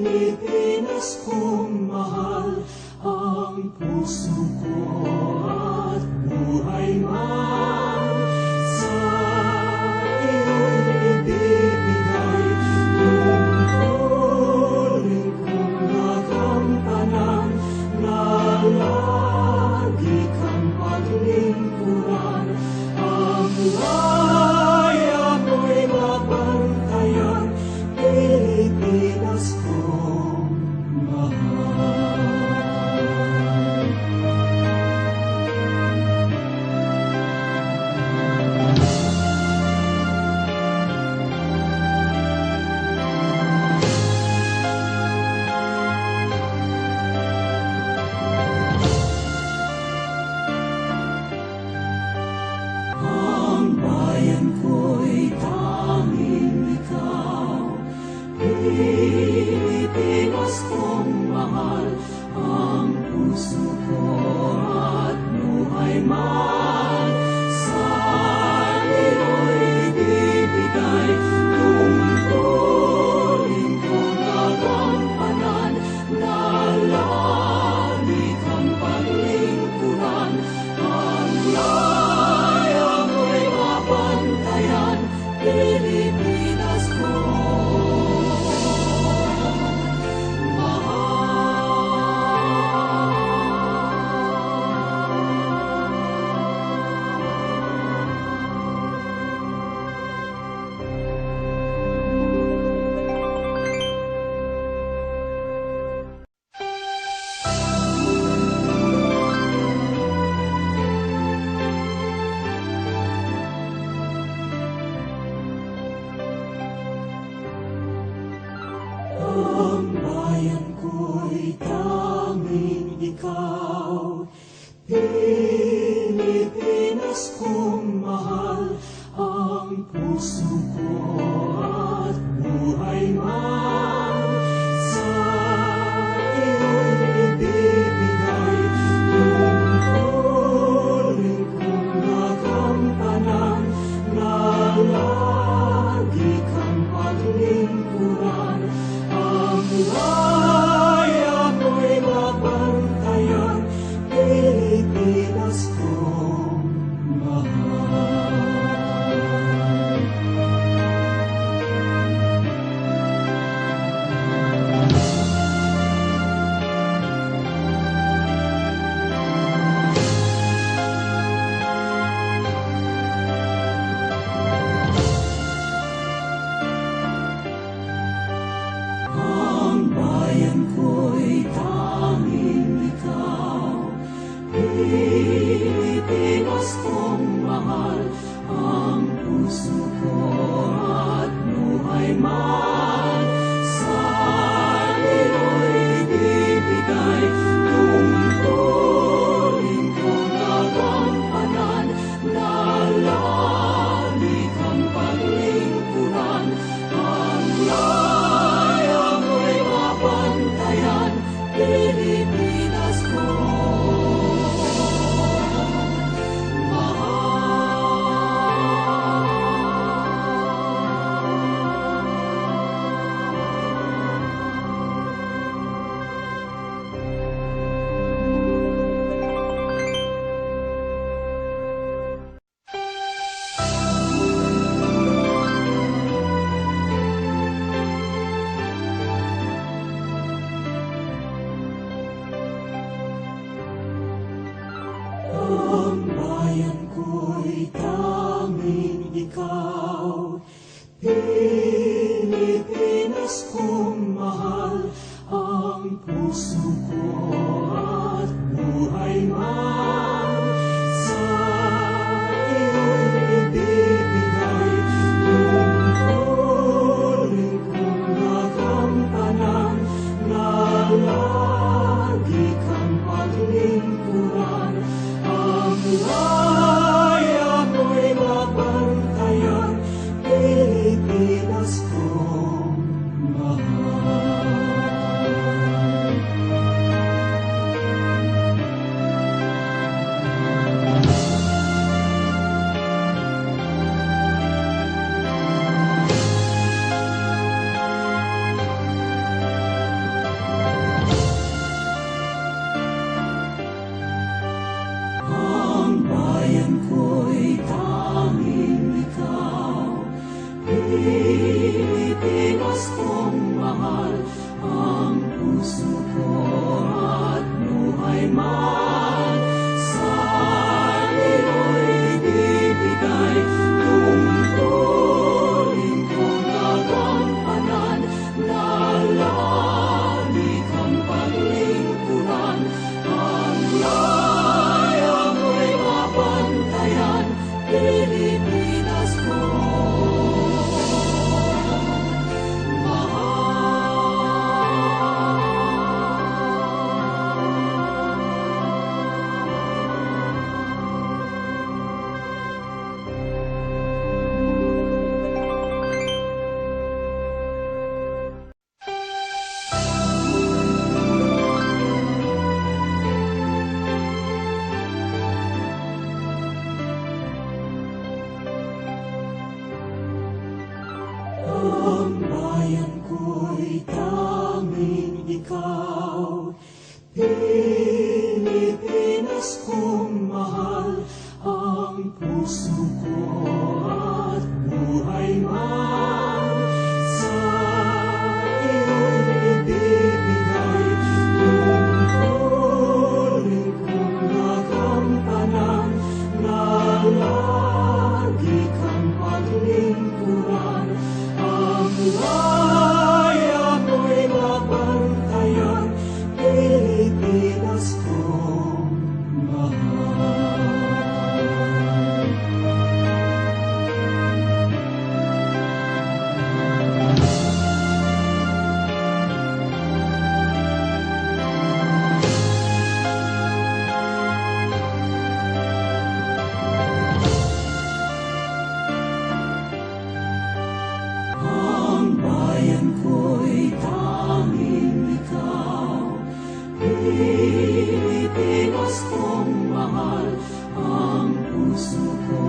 Pilipinas kong mahal ang puso ko. Diyos kong ang puso ko at buhay mahal. Ang bayan ko'y tanging ikaw, Pilipinas. my Oh. Puso